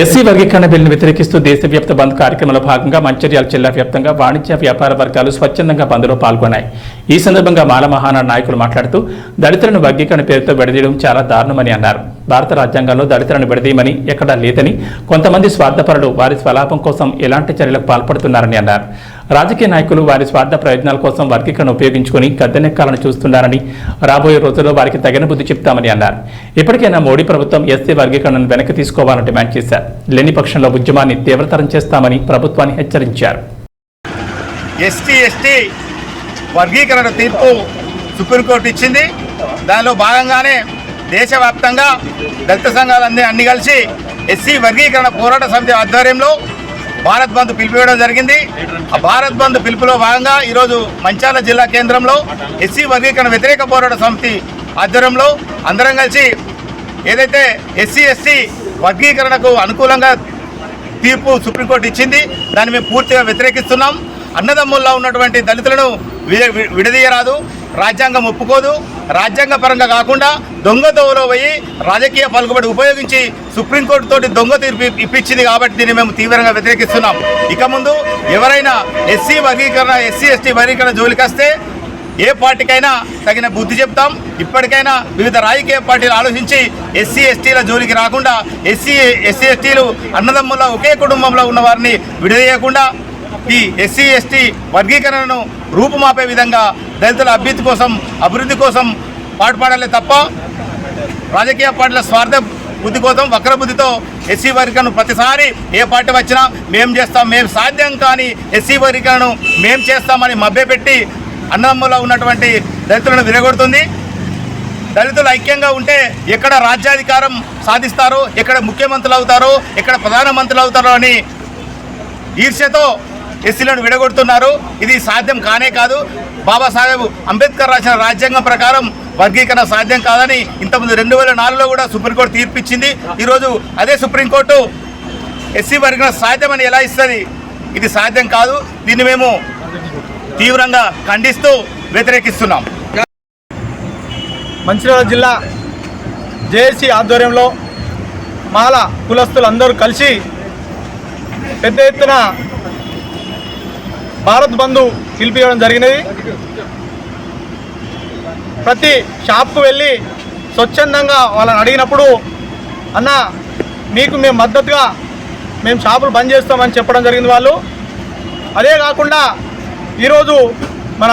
SC వర్గీకరణ బిల్లును వ్యతిరేకిస్తూ దేశవ్యాప్త బంద్ కార్యక్రమంలో భాగంగా మంచిర్యాల జిల్లా వ్యాప్తంగా వాణిజ్య వ్యాపార వర్గాలు స్వచ్ఛందంగా బంద్లో పాల్గొన్నాయి. ఈ సందర్భంగా మాల మహానాడు నాయకులు మాట్లాడుతూ దళితులను వర్గీకరణ పేరుతో విడదీయడం చాలా దారుణమని అన్నారు. భారత రాజ్యాంగంలో దళితులను విడదీయమని ఎక్కడా లేదని కొంతమంది స్వార్థపరులు వారి స్వలాభం కోసం ఎలాంటి చర్యలకు పాల్పడుతున్నారని అన్నారు. రాజకీయ నాయకులు వారి స్వార్థ ప్రయోజనాల కోసం వర్గీకరణ ఉపయోగించుకుని గద్దెనెక్కాలను చూస్తున్నారని రాబోయే రోజుల్లో వారికి తగిన బుద్ధి చెప్తామని అన్నారు. ఇప్పటికైనా మోడీ ప్రభుత్వం ఎస్సీ వర్గీకరణను వెనక్కి తీసుకోవాలని డిమాండ్ చేశారు. లేని పక్షంలో ఉద్యమాన్ని తీవ్రతరం చేస్తామని ప్రభుత్వాన్ని హెచ్చరించారు. ఎస్టీ ఎస్టీ వర్గీకరణ తీర్పు సుప్రీంకోర్టు ఇచ్చింది. దానిలో భాగంగానే దేశవ్యాప్తంగా దళిత సంఘాలన్నీ అన్ని కలిసి ఎస్సీ వర్గీకరణ పోరాట సమితి ఆధ్వర్యంలో భారత్ బంద్ పిలిపివ్వడం జరిగింది. ఆ భారత్ బంద్ పిలుపులో భాగంగా ఈరోజు మంచాల జిల్లా కేంద్రంలో ఎస్సీ వర్గీకరణ వ్యతిరేక పోరాట సమితి ఆధ్వర్యంలో అందరం కలిసి ఏదైతే ఎస్సీ ఎస్సీ వర్గీకరణకు అనుకూలంగా తీర్పు సుప్రీంకోర్టు ఇచ్చింది దాన్ని మేము పూర్తిగా వ్యతిరేకిస్తున్నాం. అన్నదమ్ముల్లో ఉన్నటువంటి దళితులను వి- విడదీయరాదు. రాజ్యాంగం ఒప్పుకోదు. రాజ్యాంగ పరంగా కాకుండా దొంగ దోవలో పోయి రాజకీయ పలుకుబడి ఉపయోగించి సుప్రీంకోర్టు తోటి దొంగ తీర్పు ఇప్పించింది కాబట్టి దీన్ని మేము తీవ్రంగా వ్యతిరేకిస్తున్నాం. ఇక ముందు ఎవరైనా ఎస్సీ వర్గీకరణ ఎస్సీ ఎస్టీ వర్గీకరణ జోలికి వస్తే ఏ పార్టీకైనా తగిన బుద్ధి చెప్తాం. ఇప్పటికైనా వివిధ రాజకీయ పార్టీలు ఆలోచించి ఎస్సీ ఎస్టీల జోలికి రాకుండా ఎస్సీ ఎస్సీ ఎస్టీలు అన్నదమ్ముల ఒకే కుటుంబంలో ఉన్న వారిని విడదీయకుండా ఈ ఎస్సీ ఎస్టీ వర్గీకరణను రూపుమాపే విధంగా దళితుల అభ్యుద్ధి కోసం అభివృద్ధి కోసం పాటుపడాలి తప్ప రాజకీయ పార్టీల స్వార్థ బుద్ధి కోసం వక్రబుద్ధితో ఎస్సీ వర్గీకరణను ప్రతిసారి ఏ పార్టీ వచ్చినా మేం చేస్తాం మేము సాధ్యం కానీ ఎస్సీ వర్గీకరణను మేం చేస్తామని మభ్యపెట్టి అన్నదమ్ములో ఉన్నటువంటి దళితులను విరగొడుతుంది. దళితులు ఐక్యంగా ఉంటే ఎక్కడ రాజ్యాధికారం సాధిస్తారో ఎక్కడ ముఖ్యమంత్రులు అవుతారో ఎక్కడ ప్రధానమంత్రులు అవుతారో అని ఈర్ష్యతో ఎస్సీలను విడగొడుతున్నారు. ఇది సాధ్యం కానే కాదు. బాబాసాహెబ్ అంబేద్కర్ రాసిన రాజ్యాంగం ప్రకారం వర్గీకరణ సాధ్యం కాదని ఇంతకుముందు రెండు వేల నాలుగులో కూడా సుప్రీంకోర్టు తీర్పిచ్చింది. ఈరోజు అదే సుప్రీంకోర్టు ఎస్సీ వర్గీకరణ సాధ్యమని ఎలా ఇస్తుంది? ఇది సాధ్యం కాదు. దీన్ని మేము తీవ్రంగా ఖండిస్తూ వ్యతిరేకిస్తున్నాం. మంచిర్యాల జిల్లా జేఏసీ ఆధ్వర్యంలో మాల కులస్తులందరూ కలిసి పెద్ద ఎత్తున భారత్ బంధు పిలిపివ్వడం జరిగినది. ప్రతి షాప్కు వెళ్ళి స్వచ్ఛందంగా వాళ్ళని అడిగినప్పుడు అన్న మీకు మేము మద్దతుగా మేము షాపులు బంద్ చేస్తామని చెప్పడం జరిగింది వాళ్ళు. అదే కాకుండా ఈరోజు మన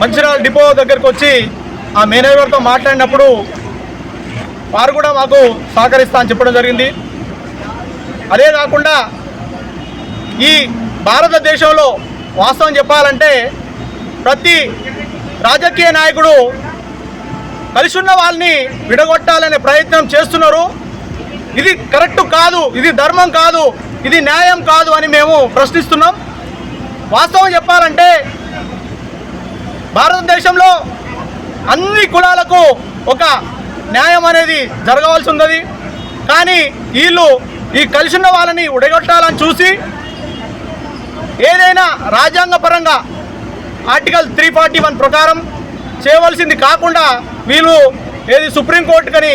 మంచిర్యాల డిపో దగ్గరికి వచ్చి ఆ మేనేజర్తో మాట్లాడినప్పుడు వారు కూడా మాకు సహకరిస్తా అని చెప్పడం జరిగింది. అదే కాకుండా ఈ భారతదేశంలో వాస్తవం చెప్పాలంటే ప్రతి రాజకీయ నాయకుడు కలిసి ఉన్న వాళ్ళని విడగొట్టాలనే ప్రయత్నం చేస్తున్నారు. ఇది కరెక్ట్ కాదు ఇది ధర్మం కాదు ఇది న్యాయం కాదు అని మేము ప్రశ్నిస్తున్నాం. వాస్తవం చెప్పాలంటే భారతదేశంలో అన్ని కులాలకు ఒక న్యాయం అనేది జరగవలసి ఉన్నది. కానీ వీళ్ళు ఈ కలిసి ఉన్న వాళ్ళని ఉడగొట్టాలని చూసి రాజ్యాంగపరంగా ఆర్టికల్ త్రీ ఫార్టీ వన్ ప్రకారం చేయవలసింది కాకుండా వీళ్ళు ఏది సుప్రీంకోర్టుకని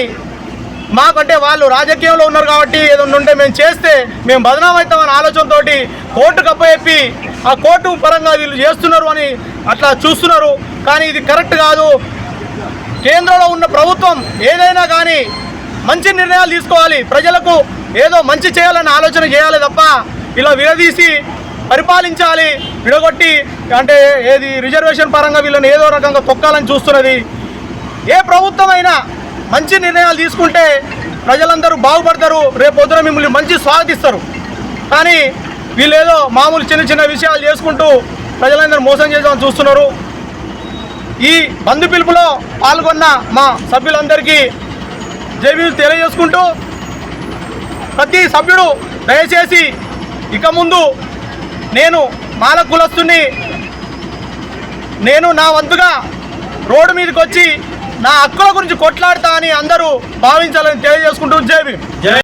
మాకంటే వాళ్ళు రాజకీయంలో ఉన్నారు కాబట్టి ఏదైనా ఉంటే మేము చేస్తే మేము బదనామవుతామని ఆలోచనతో కోర్టుకు అప్పచెప్పి ఆ కోర్టు పరంగా వీళ్ళు చేస్తున్నారు అని అట్లా చూస్తున్నారు. కానీ ఇది కరెక్ట్ కాదు. కేంద్రంలో ఉన్న ప్రభుత్వం ఏదైనా కానీ మంచి నిర్ణయాలు తీసుకోవాలి. ప్రజలకు ఏదో మంచి చేయాలని ఆలోచన చేయాలి తప్ప ఇలా విడదీసి పరిపాలించాలి. విడగొట్టి అంటే ఏది రిజర్వేషన్ పరంగా వీళ్ళని ఏదో రకంగా తొక్కాలని చూస్తున్నది. ఏ ప్రభుత్వం అయినా మంచి నిర్ణయాలు తీసుకుంటే ప్రజలందరూ బాగుపడతారు. రేపు పొద్దున మిమ్మల్ని మంచి స్వాగతిస్తారు. కానీ వీళ్ళేదో మామూలు చిన్న చిన్న విషయాలు చేసుకుంటూ ప్రజలందరూ మోసం చేద్దామని చూస్తున్నారు. ఈ బంధు పిలుపులో పాల్గొన్న మా సభ్యులందరికీ జేబీలు తెలియజేసుకుంటూ ప్రతి సభ్యుడు దయచేసి ఇక ముందు నేను మాల కులస్తుని నేను నా వంతుగా రోడ్డు మీదకి వచ్చి నా హక్కుల గురించి కొట్లాడతా అని అందరూ భావించాలని తెలియజేసుకుంటూ జై